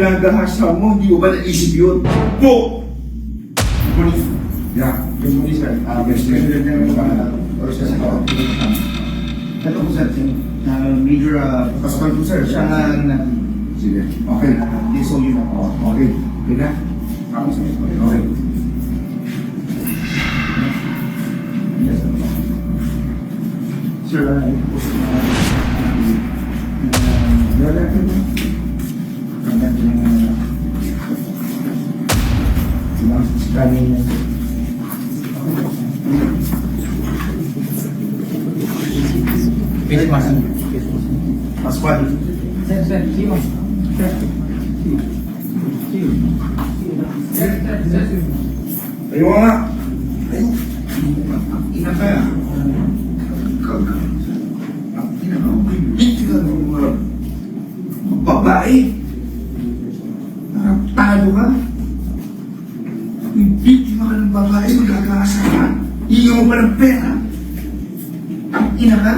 ginagahasa mo, hindi mo ba naisip yun? Po! Police. Yeah. Yung police sir, ah, yes, sir. Or sa sa Ito po sir, ah, major ah, Pasok po sir. siya nga nag Sige. Okay. diso yun ako. Okay. Okay na? Ako sa Face mask. Pascual. Sir, sir, sino? Sir. Sino? Sir, sir, sir. Ayaw nga. Ayaw. Ina ka. Ang ina ka. Hindi ka ng mga babae. Nakatalo ka. Hindi ka ng babae. Magkakaasa ka. Higa mo pa ng pera. Ang ina ka.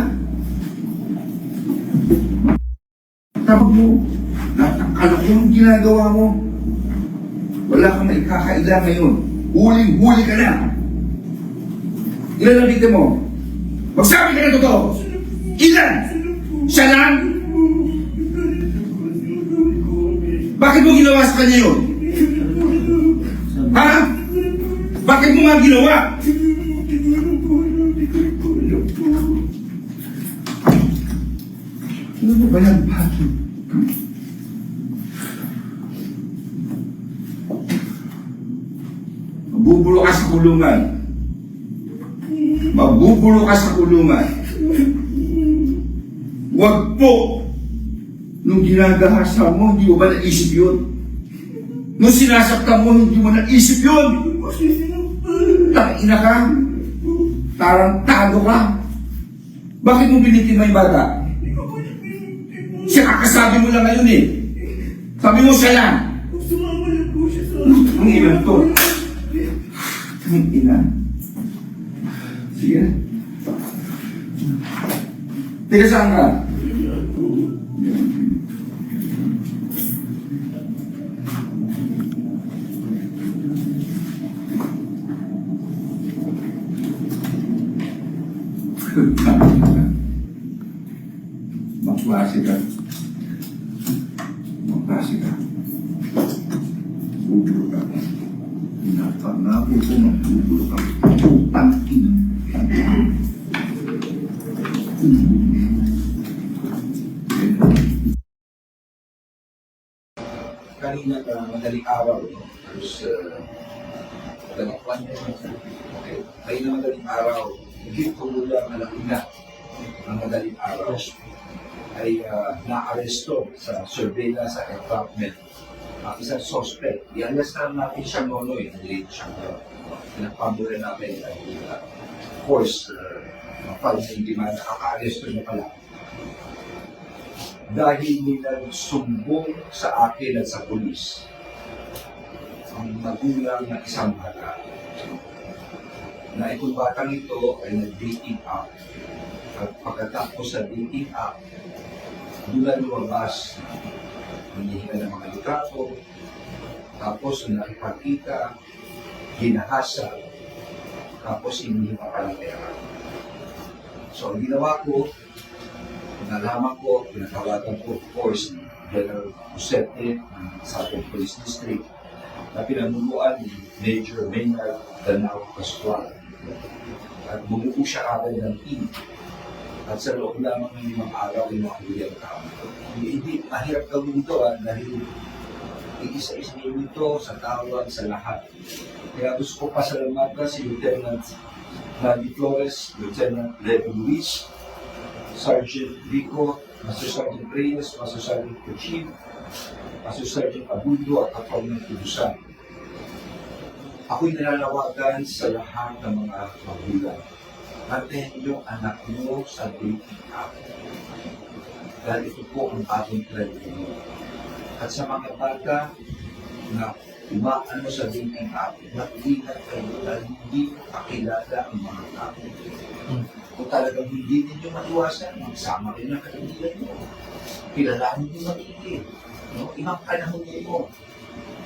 Tapos mo. Lahat ng kalokong ginagawa mo. Wala kang maikakaila ngayon. Huling-huli ka na. Ilan ang biktima mo? Magsabi ka na totoo! Ilan? Siya lang? Bakit mo ginawa sa kanya yun? Ha? Bakit mo nga ginawa? Ano ba yan? Mabubulo ka sa kulungan. Mabubulo ka sa kulungan. Huwag po! Nung ginagahasa mo, hindi mo ba naisip yun? Nung sinasaktan mo, hindi mo naisip yun! Tangina ka! Tarantado ka! Bakit mo binitima yung bata? Siya kakasabi mo lang ngayon eh. Sabi mo siya lang. Sumama lang po siya sa Ang ina to. Ina. Sige. Teka saan ka? Magklase ka. Magklase ka. Bubulo ka. Napangako ko magbubulo ka. Putang ina. kanina uh, madaling araw? Tapos, uh, madaling kwan. Okay. May na madaling araw, higit kumulang alakina ng madaling araw ay uh, naaresto sa surveillance sa entrapment ang isang suspect. Na natin siya nonoy, nandito siya uh, pinagpabura namin ay uh, of course, uh, mapal na hindi man nakaka-aresto niya pala. Dahil nilagsumbong sa akin at sa pulis ang magulang ng isang bata. Na itong batang ito ay nag-dating up. At pagkatapos sa dating up doon na lumabas hinihinga ng mga litrato tapos nung nakipagkita ginahasa tapos hinihinga pa ng pera so ang ginawa ko nalaman ko, pinatawagan ko, of course, ni General Josete ng Southern Police District na pinanunuan ni Major Maynard Danao Pascual. At bumuo siya agad ng team. At sa loob lamang ng limang araw ay makahuli ang tao. Hindi, mahirap gawin ito ah, dahil iisa-isa ito sa tawag sa lahat. Kaya gusto ko pasalamatan si Lieutenant Nandi Flores, Lieutenant Leo Luis, Sergeant Rico, Master Sergeant Reyes, Master Sergeant Cuchim, Master Sergeant Abundo at ako ng Tudusan. Ako'y nananawagan sa lahat ng mga magulang. Antayin niyo ang anak niyo sa dating app. Dahil ito po ang bagong trend. At sa mga bata na umaano sa dating app, mag-ingat kayo dahil hindi mo kakilala ang mga tao. Kung talagang hindi ninyo maiwasan, magsama rin ang kaibigan nyo. Kilalanin nyo maigi. No? Ibang panahon mo.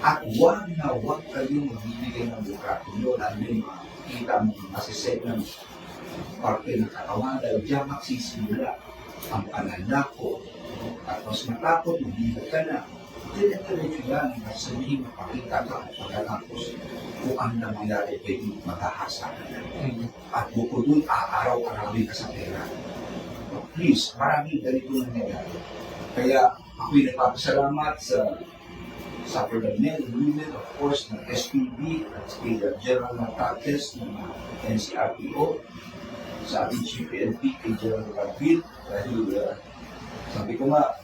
At huwag na huwag kayong magbibigay ng bukato nyo, lalo yung makikita mo masiset ng parte ng katawan dahil diyan magsisimula ang pananako. At mas matapos, mabigat ka na. Dire-diretso yan, sabihin, mapakita ka pagkatapos kung ang nangyayari pwede matahasa na. At bukod dun, aaraw-arawin ka sa pera. So, please, maraming ganito nangyayari. Kaya ako'y nagpapasalamat sa sa the men women, of course, ng SPB, at kay General Matates ng NCRPO, sa ating Chief PNP, kay General Garfield, dahil uh, sabi ko nga,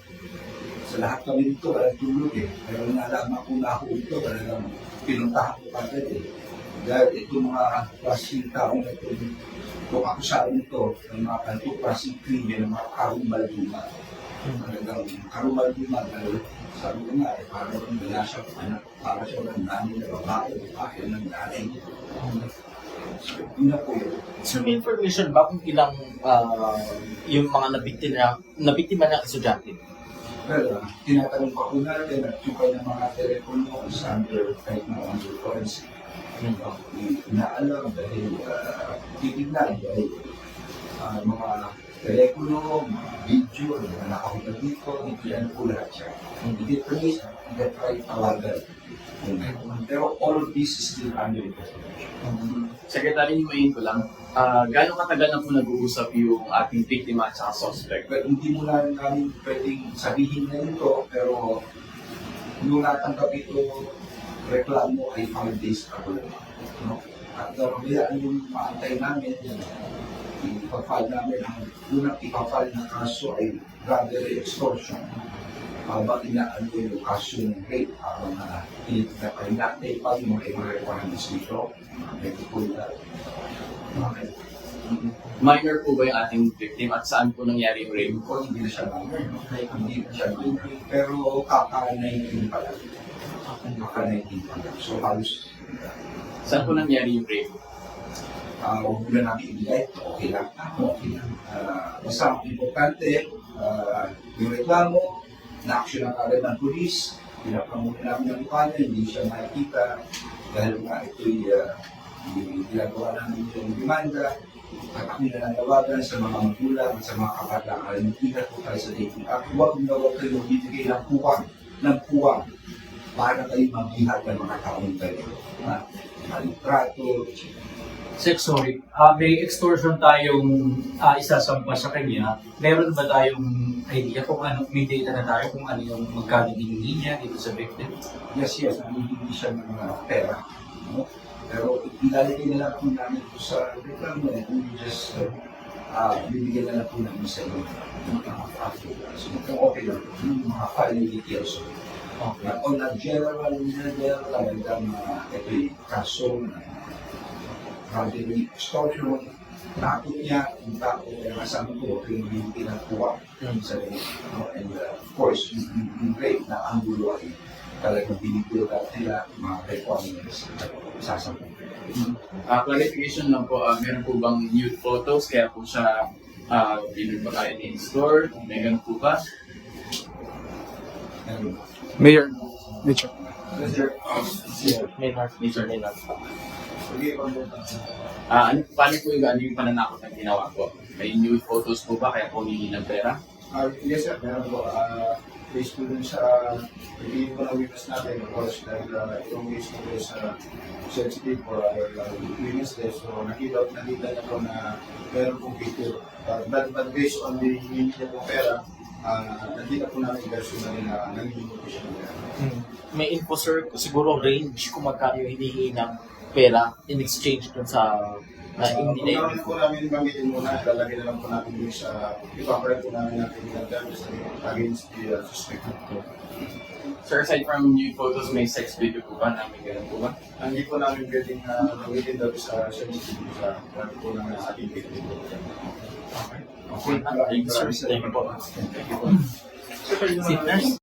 sa lahat kami dito, walang tulog eh. Pero nalaman ko na ako ito, talagang pinuntahan ko agad eh. Dahil itong mga klaseng tao na ito, kung ako sa akin ito, ng mga kanto klaseng krimen, ng mga karumal-dumal. Talagang karumal-dumal, dahil sabi ko nga, eh, parang wala siya anak, para siya ng nanay na babae, babae ng nanay yun na po yun. So may information ba kung ilang ah, yung mga nabiktima, nabiktima ng estudyante? Well, uh, tinatanong pa po natin at yung kanyang mga telepono is under, kahit na under forensic. Hmm. Uh, inaalam dahil uh, titignan dahil uh, mga telepono, video, mga nakahula dito, hindi yan po lahat siya. Hindi trace, hindi try tawagan. Pero all of this is still under investigation. Secretary, himayin ko lang, ah gano'ng katagal na po nag-uusap yung ating biktima at saka suspect? But hindi mo na namin pwedeng sabihin na ito, pero nung natanggap ito, reklamo ay 5 days ago lang. No? At uh, yung maantay namin, ipafile namin, ang unang ipafile na kaso ay robbery extortion. Habang inaano yung kaso ng rape, habang uh, tinitignan pa rin natin, pa yung mga ibang requirements dito, medical na. Okay. Minor po ba yung ating victim at saan po nangyari yung rape? ko, hindi na siya minor, no? hindi na siya minor, pero kaka-19 pa lang. Kaka-19 pa lang. So halos, Saan po nangyari yung rape? Uh, huwag mo na namin ibigay, okay lang, okay lang. Uh, basta ang importante, uh, yung reklamo, na-action ang agad ng polis, pinapangunan namin ng mukha niya, hindi siya makikita, dahil nga ito'y uh, ginagawa namin yung demanda, at ako nananawagan sa mga magulang at sa mga kabataan, ingat po tayo sa dating act. Huwag na huwag kayo bibigay ng puwang, ng puwang, para kayo mabihat ng mga taong kayo. Ha? Sir, sorry. Ah, may extortion tayong ah, isasampa sa kanya. Meron ba tayong idea kung ano, may data na tayo kung ano yung magkano hiningi niya dito sa victim? yes, yes, hindi siya ng uh, pera. No? Pero ilalagay na lang po namin po sa reklamo na we just uh, uh, bibigyan na lang po namin sa inyo ng mga after. So, kung okay lang, yung mga filing details. Okay. But on a general level, talagang uh, ito'y kaso na robbery, extortion, takot niya, yung takot niya, kasama ko, yung hindi pinagkuha sa no? And uh, of course, yung, yung, yung rape na angulo ay talagang binibuild up nila mga requirements na sasampung. Ah, clarification lang po, ah, meron po bang nude photos kaya po siya uh, binubakayan in store? May ganun po ba? Mayor, Richard. Mr. May narc, Ah, ano, paano po yung, ano yung pananakot na ginawa po? May nude photos po ba kaya po humingi ng pera? Ah, yes sir, meron po. Ah, based po dun sa pagiging po na witness natin, of course, dahil uh, itong case po is uh, sensitive for our uh, witness day. So nakita, nakita niya po na meron pong picture. Uh, but, but based on the hindi niya pong pera, ah, nakita po namin version na rin na po siya ng pera. May info sir, siguro range kung magkano yung hinihingi ng pera in exchange dun sa na Uh, hindi na namin po namin banggitin muna, lalagay na lang po namin yung sa ipapalit po namin natin yung charges against the uh, suspect. Sir, aside from nude photos, may sex video po ba? Na may ganun po ba? Hindi po namin pwedeng uh, gamitin daw sa sensitive sa kung po namin sa ating victim. Okay, thank you sir. Thank you po. Thank you po. Si nurse.